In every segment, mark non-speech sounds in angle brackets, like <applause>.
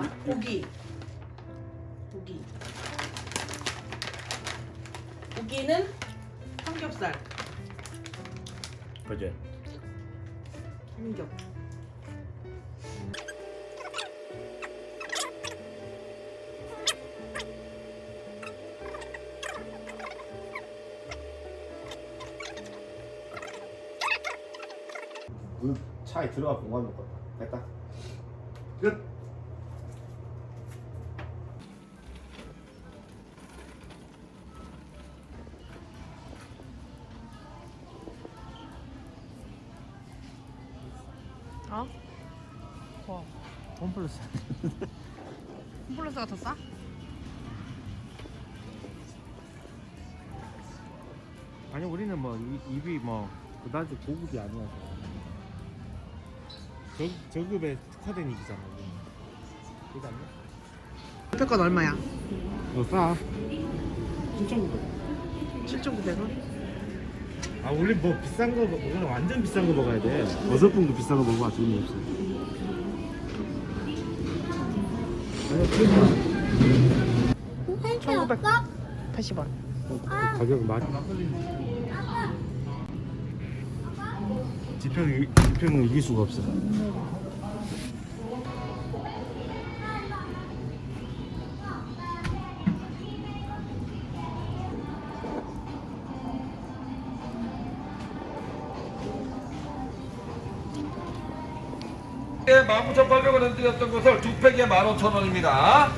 와. 고기. 고기. 고기는 삼겹살. 그지? 삼겹. 그 차에 들어가 공간 놓고 됐다 어? 뭐? 홈플러스 홈플러스가 더 싸? 아니 우리는 뭐 이- 입이 뭐 그다지 고급이 아니어서 저, 저급에 특화된 입이잖아 우리는 않나? 옆에 건 얼마야? 너 싸? 7,900 7,900원? 아 우리 뭐 비싼 거 먹으면 완전 비싼 거 먹어야 돼 버섯풍도 비싼 거 먹어봐 돈이 없어 팬티 없어? 80원. 가격 많이 지평 지평은 이길 수가 없어 19,800원에 드렸던 것을 두 팩에 15,000원입니다.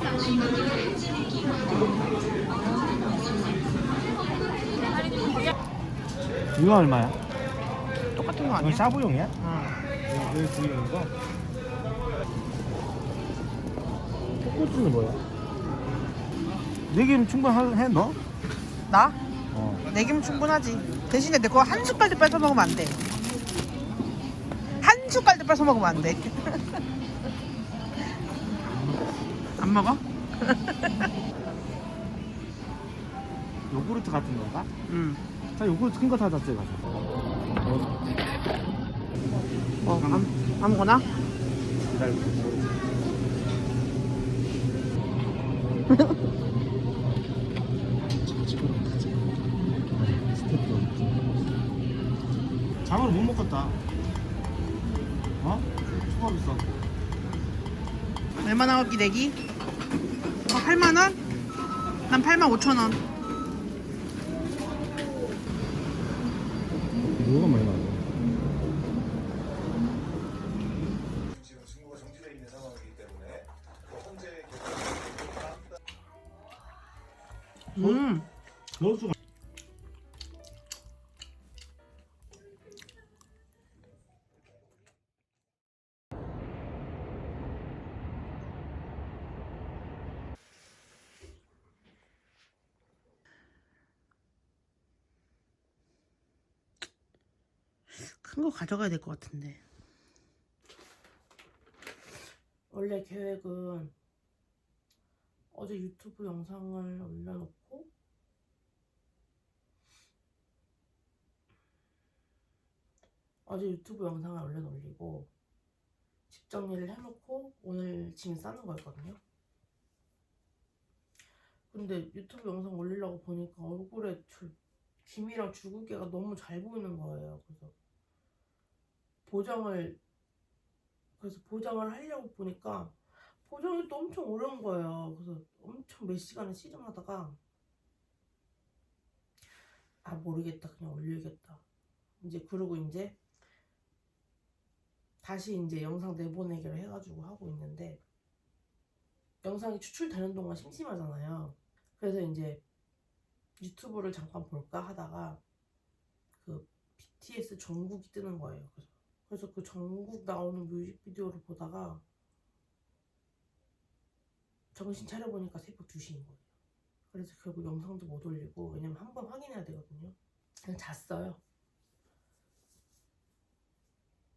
이거 얼마야? 똑같은 거 아니야? 샤브용이야? 어. 여기 보이는 거? 꽃은 뭐야? 네 개면 충분해 너? 나? 어. 네 개면 충분하지. 대신에 내거한 숟갈도 뺏어 먹으면 안 돼. 한 숟갈도 뺏어 먹으면 안 돼. <laughs> 안 먹어? <laughs> 요구르트 같은 건가? 응. 자 요구르트 큰 거 사자 쟤 가서 어, 아무, 아무거나? 기다려 장어를 못 먹겠다 어? 초밥 비싸 얼마나 먹기 내기? 어, 8만 원? 난 8만 5천 원. 뭐가 많이 나와 음. 넣을 수가 큰 거 가져가야 될 것 같은데. 원래 계획은 어제 유튜브 영상을 올려놓고 어제 유튜브 영상을 올려놓으리고 집 정리를 해놓고 오늘 짐 싸는 거였거든요. 근데 유튜브 영상 올리려고 보니까 얼굴에 줄- 김이랑 줄글개가 너무 잘 보이는 거예요. 그래서 보정을 그래서 보정을 하려고 보니까 보정이 또 엄청 어려운 거예요. 그래서 엄청 몇 시간을 씨름하다가 아 모르겠다 그냥 올리겠다. 이제 그러고 이제 다시 이제 영상 내보내기로 해가지고 하고 있는데 영상이 추출되는 동안 심심하잖아요. 그래서 이제 유튜브를 잠깐 볼까 하다가 그 BTS 전국이 뜨는 거예요. 그래서 그래서 그 전국 나오는 뮤직비디오를 보다가 정신 차려보니까 새벽 2시인 거예요. 그래서 결국 영상도 못 올리고 왜냐면 한 번 확인해야 되거든요. 그냥 잤어요.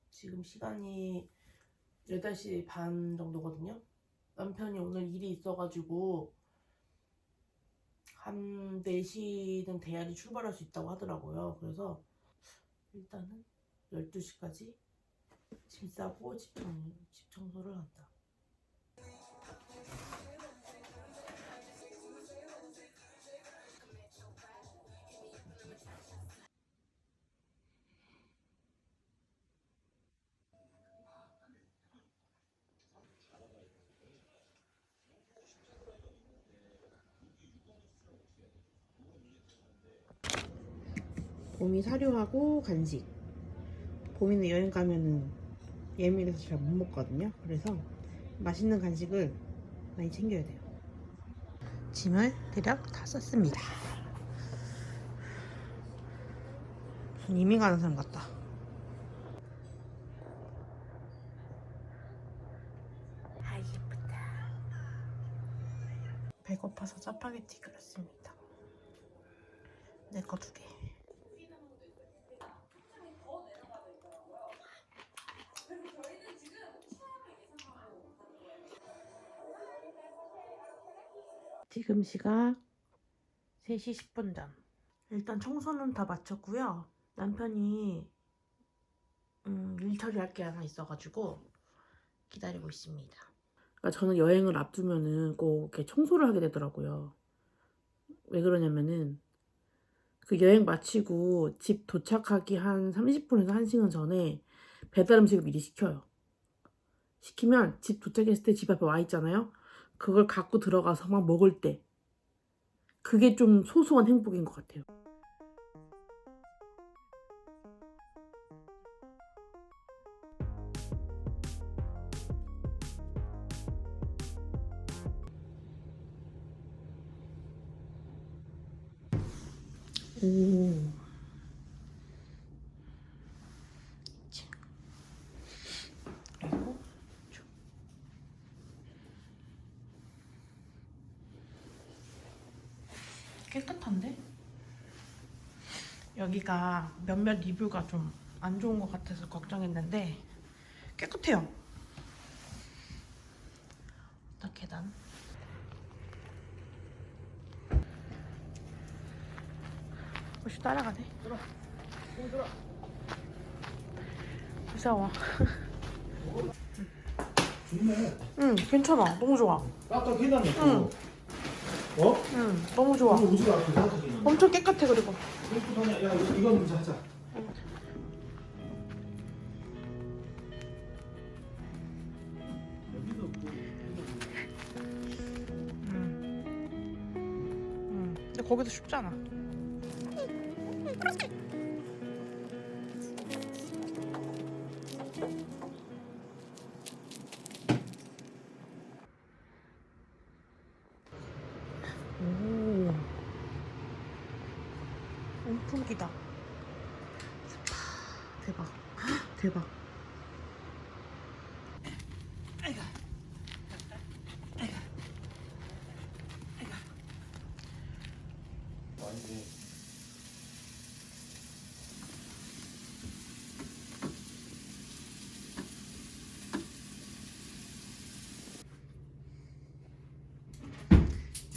지금 시간이 8시 반 정도거든요. 남편이 오늘 일이 있어가지고 한 4시는 돼야지 출발할 수 있다고 하더라고요. 그래서 일단은 12시까지 짐 싸고 집, 정, 집 청소를 한다. 봄이 사료하고 간식 봄이는 여행 가면은 예민해서 잘 못 먹거든요. 그래서 맛있는 간식을 많이 챙겨야 돼요. 짐을 대략 다 썼습니다. 이민 가는 사람 같다. 아 예쁘다. 배고파서 짜파게티 그렸습니다. 내 거 두 개. 지금 시각 3시 10분 전. 일단 청소는 다 마쳤고요. 남편이 음, 일 처리할 게 하나 있어가지고 기다리고 있습니다. 그러니까 저는 여행을 앞두면은 꼭 이렇게 청소를 하게 되더라고요. 왜 그러냐면은 그 여행 마치고 집 도착하기 한 30분에서 1시간 전에 배달 음식을 미리 시켜요. 시키면 집 도착했을 때 집 앞에 와 있잖아요. 그걸 갖고 들어가서 막 먹을 때 그게 좀 소소한 행복인 것 같아요. 오. 자. 그리고 쭉. 깨끗한데? 여기가 몇몇 리뷰가 좀 안 좋은 것 같아서 걱정했는데 깨끗해요. 딱 계단. 혹시 따라가네? 들어. 들어. 무서워. 좋네. 응, 괜찮아. 너무 좋아. 깜깜해놨네. 응. 어? 응, 너무 좋아. 오늘 오지가 않고. 엄청 깨끗해 그리고. 야 이거 이거 먼저 하자. 근데 거기도 쉽잖아.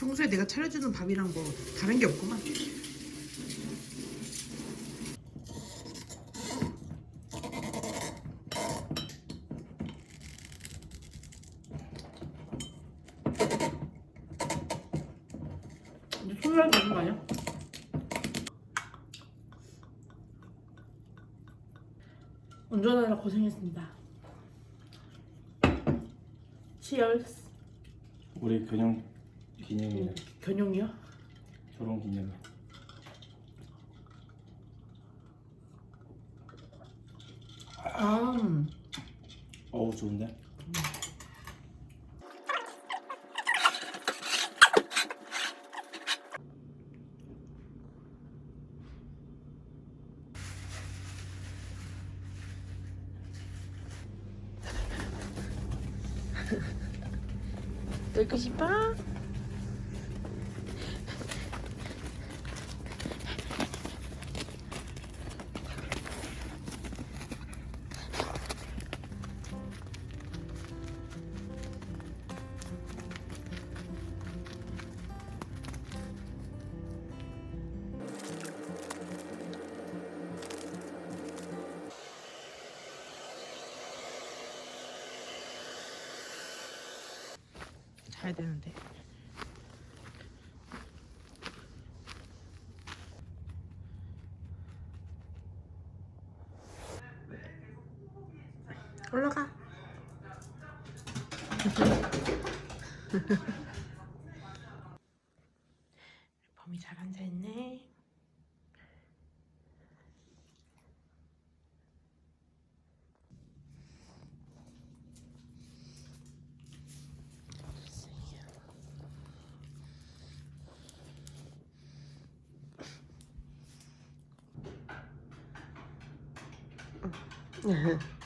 평소에 내가 차려주는 밥이랑 뭐 다른 게 없구만. 손이랑 되는 거 아니야? 운전하느라 고생했습니다. 치얼스. 우리 근영 기념일 견용이요? 결혼 기념일. 아, 어우 좋은데? <laughs> 놀고 싶어? 잘 되는데. Uh-huh.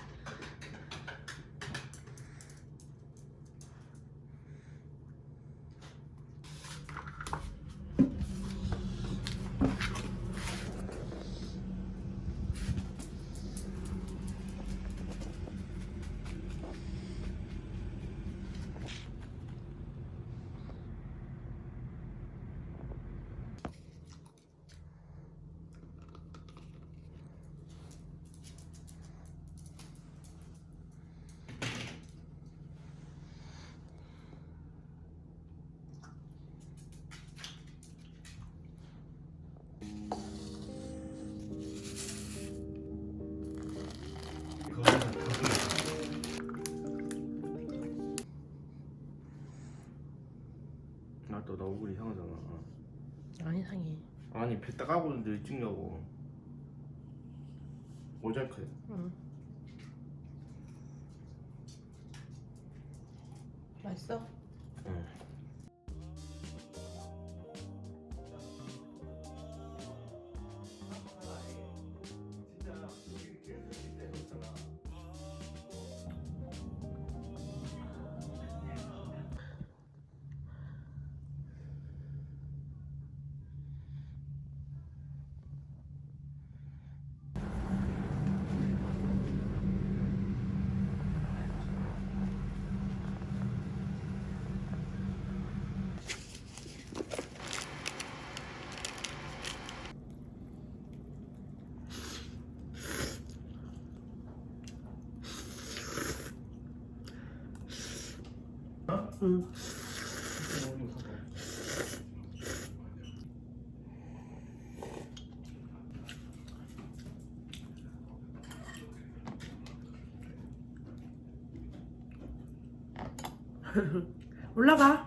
나또 나 얼굴 이상하잖아. 아니 상해. 아니 배 따가고 있는데 찍냐고. 모자이크. 응. 맛있어? 응. <laughs> 올라가.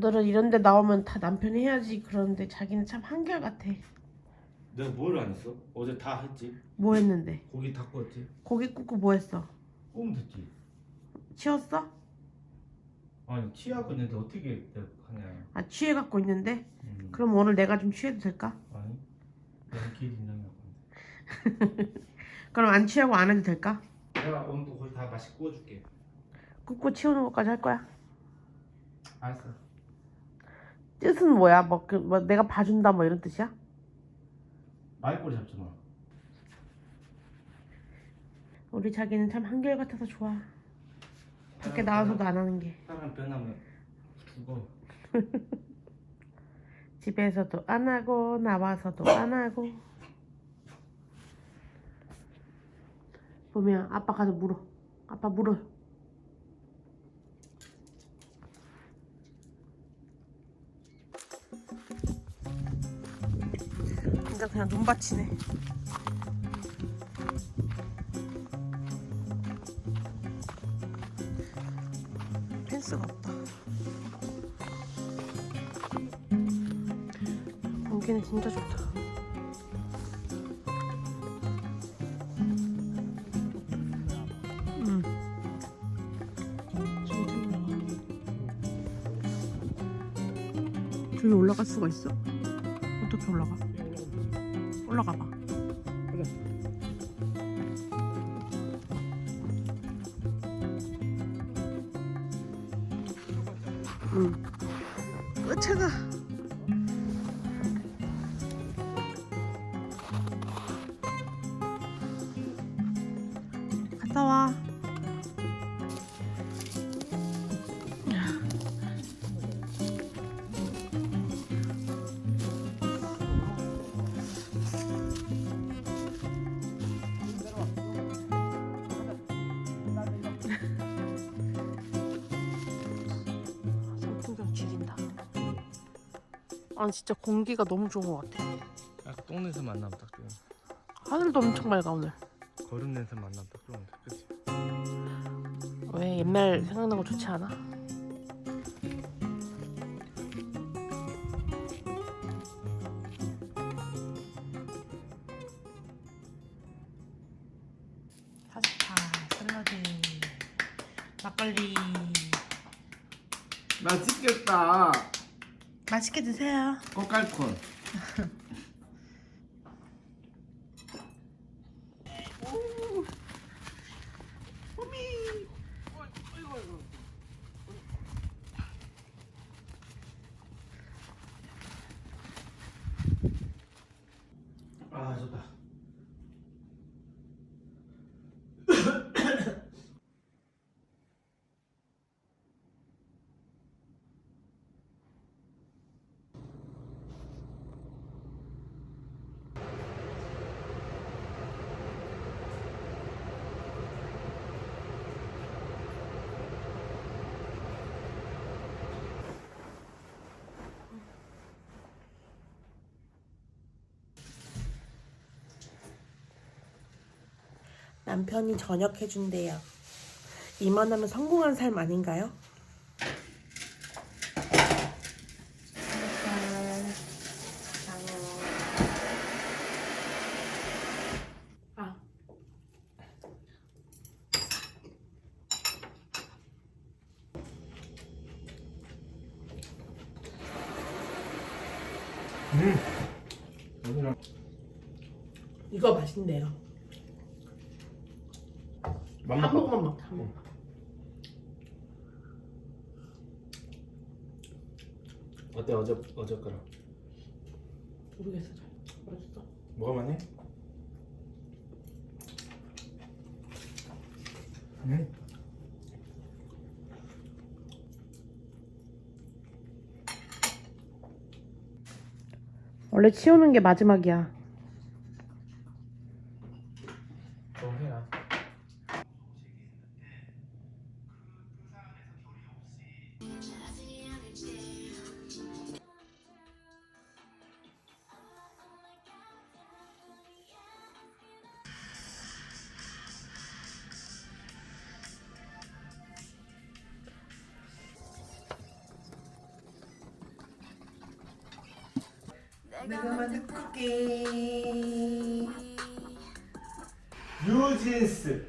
남들은 이런 데 나오면 다 남편이 해야지 그러는데 자기는 참 한결같아. 내가 뭘 안 했어? 어제 다 했지. 뭐 했는데? 고기 다 구웠지. 고기 굽고 뭐 했어? 구우면 됐지. 치웠어? 아니 치아가 있는데 어떻게 내가 하냐. 아 취해 갖고 있는데? 음. 그럼 오늘 내가 좀 취해도 될까? 아니. 내가 길 인정이라고. <laughs> 그럼 안 취하고 안 해도 될까? 내가 오늘도 거의 다 맛있게 구워줄게. 굽고 치우는 것까지 할 거야. 알았어. 뜻은 뭐야? 뭐, 그, 뭐 내가 봐준다 뭐 이런 뜻이야? 말꼬리 잡지 마. 우리 자기는 참 한결같아서 좋아. 밖에 나와서도 안 하는 게. 사람 변하면 죽어. <laughs> 집에서도 안 하고 나와서도 안 하고. 보면 아빠 가서 물어. 아빠 물어. 눈밭이네. 펜스가 없다. 공기는 진짜 좋다. 음. 저기 올라갈 수가 있어? 어떻게 올라가? 올라가 봐. 응. 아 진짜 공기가 너무 좋은 것 같아. 아, 똥 냄새만 안 나면 딱 좋아. 하늘도 엄청 맑아 오늘. 거름 냄새만 안 나면 딱 좋은데. 그치? 왜 옛날 생각나고 좋지 않아? 맛있게 드세요. 꽃갈콘. 남편이 저녁 해준대요. 이만하면 성공한 삶 아닌가요? 아. 여기랑 이거 맛있네요. 한 맘먹어. 모금만 먹자. 한 모금. 어제 어제 거랑 모르겠어 잘. 맛있어. 먹을만해? 응. 원래 치우는 게 마지막이야. 뉴진스.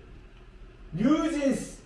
뉴진스.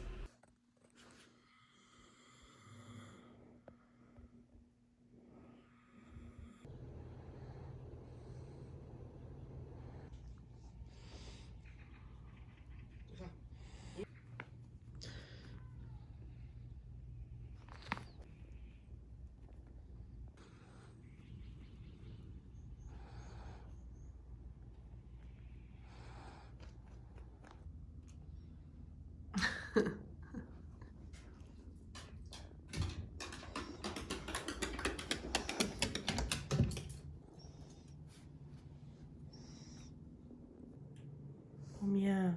봄이야,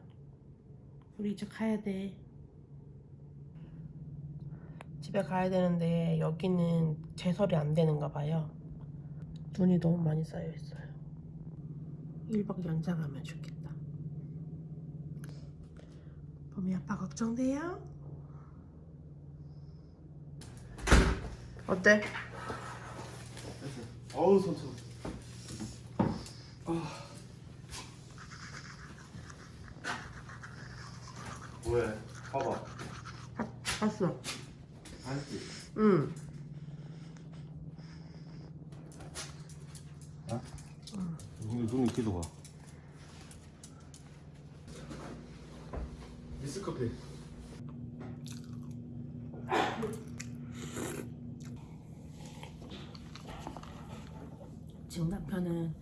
우리 이제 가야 돼. 집에 가야 되는데 여기는 제설이 안 되는가 봐요. 눈이 너무 많이 쌓여 있어요. 1박 연장하면 좋겠다. 봄이 아빠 걱정돼요? 어때? 어우 손 손. 아. 왜? 봐봐. 봤어. 알지. 응. 눈, 눈 이렇게 봐. 미스 커피. 지금 남편은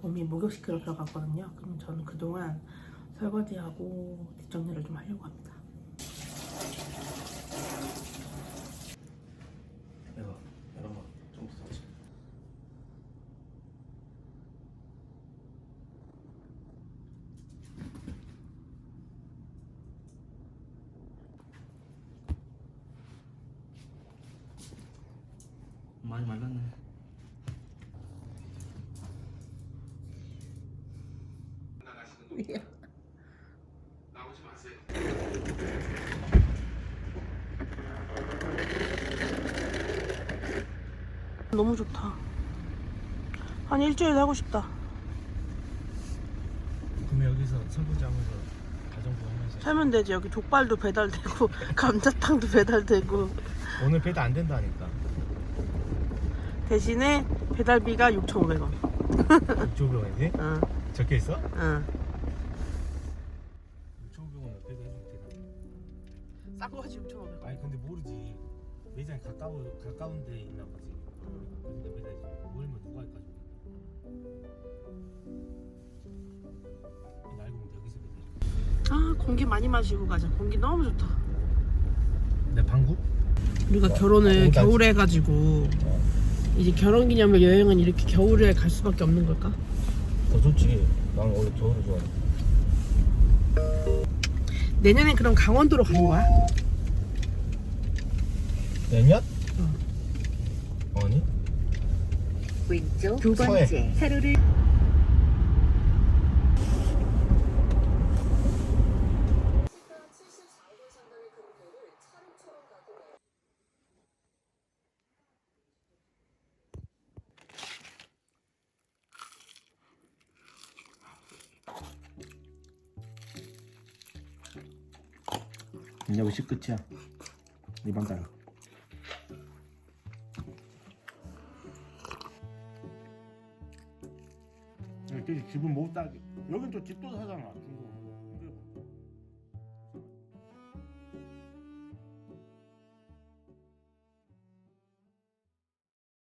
봄이 목욕시키러 들어갔거든요. 그럼 저는 그동안 설거지하고 뒷정리를 좀 하려고 합니다. 이거 이런 거좀 사지. 많이 말랐네. 너무 좋다. 한 일주일 하고 싶다. 그럼 여기서 설거지하면서 가정부 하면서 하면 되지. 여기 족발도 배달되고 <laughs> 감자탕도 배달되고 오늘 배도 안 된다니까. 대신에 배달비가 6,500원. 6,500원이지? 응, 적혀 있어? 응. 6,500원 배도 해주면 되나? 싼 거지 6,500원. 아니 근데 모르지. 매장이 가까운 가까운 데 있나 보지. 배달해줘. 모르면 누가 할까 좀. 알고 보면 여기서 배달. 아 공기 많이 마시고 가자. 공기 너무 좋다. 내 방구? 우리가 결혼을 어, 겨울에 해가지고 이제 결혼 기념일 여행은 이렇게 겨울에 갈 수밖에 없는 걸까? 더 좋지. 난 원래 겨울을 좋아해. 내년엔 그럼 강원도로 가는 거야? 내년? 아니? 왼쪽 두 번째 번째 세로를 이제 우시 끝이야. 이번 달. 여 집은 못 따게. 여긴 또 집도 사잖아 중국.